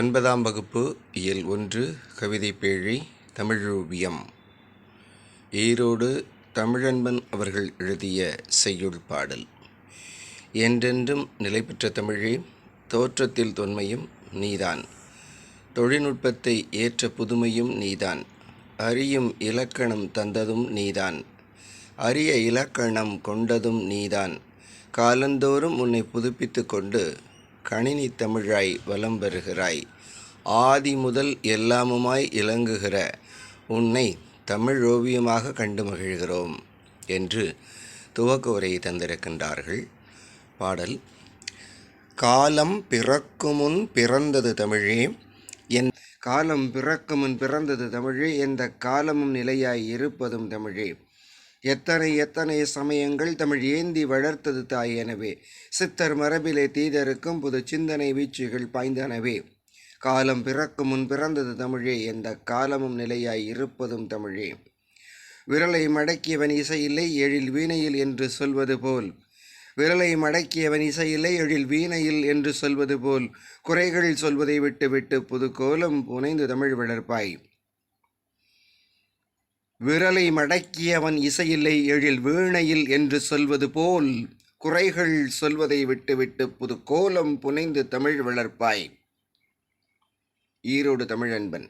ஒன்பதாம் வகுப்பு இயல் ஒன்று கவிதை பேழை தமிழூபியம் ஈரோடு தமிழன்பன் அவர்கள் எழுதிய செய்யுள் பாடல். என்றென்றும் நிலை பெற்ற தமிழே தோற்றத்தில் தொன்மையும் நீதான். தொழில்நுட்பத்தை ஏற்ற புதுமையும் நீதான். அறியும் இலக்கணம் தந்ததும் நீதான். அரிய இலக்கணம் கொண்டதும் நீதான். காலந்தோறும் உன்னை புதுப்பித்து கொண்டு கணினி தமிழாய் வலம் வருகிறாய். ஆதி முதல் எல்லாமுமாய் இலங்குகிற உன்னை தமிழ் ஓவியமாக கண்டு மகிழ்கிறோம் என்று துவக்க உரையை தந்திருக்கின்றார்கள். பாடல் காலம் பிறக்குமுன் பிறந்தது தமிழே என் காலம் பிறக்குமுன் பிறந்தது தமிழே எந்த காலமும் நிலையாய் இருப்பதும் தமிழே எத்தனை எத்தனை சமயங்கள் தமிழ் ஏந்தி வளர்த்தது தாய் எனவே. சித்தர் மரபிலே தீதருக்கும் புது சிந்தனை வீச்சுகள் பாய்ந்தனவே. காலம் பிறக்கும் முன் பிறந்தது தமிழே எந்த காலமும் நிலையாய் இருப்பதும் தமிழே. விரலை மடக்கியவன் இசையில்லை எழில் வீணையில் என்று சொல்வது போல். விரலை மடக்கியவன் இசையில்லை எழில் வீணையில் என்று சொல்வது போல். குறைகள் சொல்வதை விட்டுவிட்டு புது கோலம் புனைந்து தமிழ் வளர்ப்பாய். விரலை மடக்கியவன் இசையில்லை எழில் வீணையில் என்று சொல்வது போல் குறைகள் சொல்வதை விட்டுவிட்டு புது கோலம் புனைந்து தமிழ் வளர்ப்பாய். ஈரோடு தமிழன்பன்.